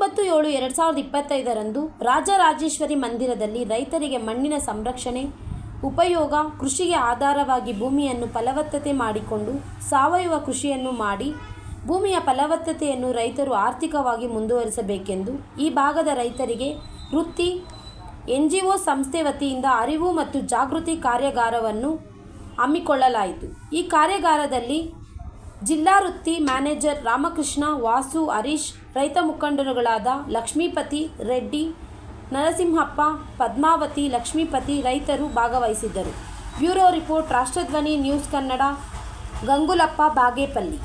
ಏಳು ಎರಡು ಸಾವಿರದ ಇಪ್ಪತ್ತೈದರಂದು ರಾಜರಾಜೇಶ್ವರಿ ಮಂದಿರದಲ್ಲಿ ರೈತರಿಗೆ ಮಣ್ಣಿನ ಸಂರಕ್ಷಣೆ, ಉಪಯೋಗ, ಕೃಷಿಗೆ ಆಧಾರವಾಗಿ ಭೂಮಿಯನ್ನು ಫಲವತ್ತತೆ ಮಾಡಿಕೊಂಡು ಸಾವಯವ ಕೃಷಿಯನ್ನು ಮಾಡಿ ಭೂಮಿಯ ಫಲವತ್ತತೆಯನ್ನು ರೈತರು ಆರ್ಥಿಕವಾಗಿ ಮುಂದುವರಿಸಬೇಕೆಂದು ಈ ಭಾಗದ ರೈತರಿಗೆ ವೃತ್ತಿ ಎನ್ ಜಿ ಒ ಸಂಸ್ಥೆ ವತಿಯಿಂದ ಅರಿವು ಮತ್ತು ಜಾಗೃತಿ ಕಾರ್ಯಾಗಾರವನ್ನು ಹಮ್ಮಿಕೊಳ್ಳಲಾಯಿತು. ಈ ಕಾರ್ಯಾಗಾರದಲ್ಲಿ ಜಿಲ್ಲಾ ವೃತ್ತಿ ಮ್ಯಾನೇಜರ್ ರಾಮಕೃಷ್ಣ, ವಾಸು, ಹರೀಶ್, ರೈತ ಮುಖಂಡರುಗಳಾದ ಲಕ್ಷ್ಮೀಪತಿ ರೆಡ್ಡಿ, ನರಸಿಂಹಪ್ಪ, ಪದ್ಮಾವತಿ, ಲಕ್ಷ್ಮೀಪತಿ ರೈತರು ಭಾಗವಹಿಸಿದ್ದರು. Bureau report, Rashtradhwani news Kannada, Gangulappa Bagepalli.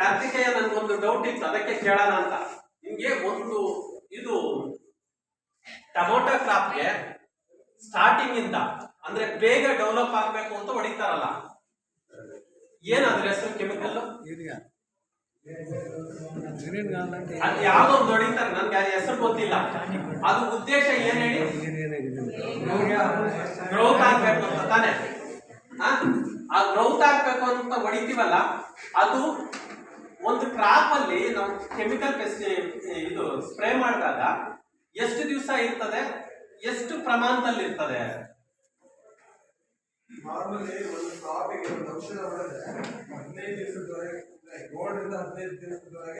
Karthikeya ಒಂದು ಡೌಟ್ ಇತ್ತು, ಅದಕ್ಕೆ ಕೇಳೋಣ ಅಂತ. ನಿಮ್ಗೆ ಒಂದು ಇದು ಟೊಮೊಟೊ ಕ್ರಾಪ್ಗೆ ಸ್ಟಾರ್ಟಿಂಗ್ ಇಂದ ಅಂದ್ರೆ ಬೇಗ ಡೆವಲಪ್ ಆಗ್ಬೇಕು ಅಂತ ಹೊಡಿತಾರಲ್ಲ. ಏನಾದ್ರೆ ಹೆಸರು ಕೆಮಿಕಲ್ ಅದು ಯಾವ್ದೋ ಒಂದು ಹೊಡಿತಾರೆ ನನ್ಗೆ ಅದ್ರ ಹೆಸರು ಗೊತ್ತಿಲ್ಲ. ಅದು ಉದ್ದೇಶ ಏನ್ ಹೇಳಿ? ಗ್ರೌತ್ ಆಗ್ಬೇಕು ಅಂತ ತಾನೆ. ಆ? ಆ ಗ್ರೌತ್ ಆಗ್ಬೇಕು ಅಂತ ಹೊಡಿತೀವಲ್ಲ ಅದು ಒಂದು ಕ್ರಾಪ್ ಅಲ್ಲಿ ನಾವು ಕೆಮಿಕಲ್ ಪೆಸ್ಟ್ ಇದು ಸ್ಪ್ರೇ ಮಾಡಿದಾಗ ಎಷ್ಟು ದಿವಸ ಇರ್ತದೆ ಎಷ್ಟು ಪ್ರಮಾಣದಲ್ಲಿ ಇರ್ತದೆ ನಾರ್ಮಲಿ ಒಂದು ಟಾಪಿಗೆ ಒಂದು ಔಷಧ ಹೊಡೆದ್ರೆ ಹದಿನೈದು ದಿವಸದವರೆಗೆ ಏಳರಿಂದ ಹದಿನೈದು ದಿವಸದವರೆಗೆ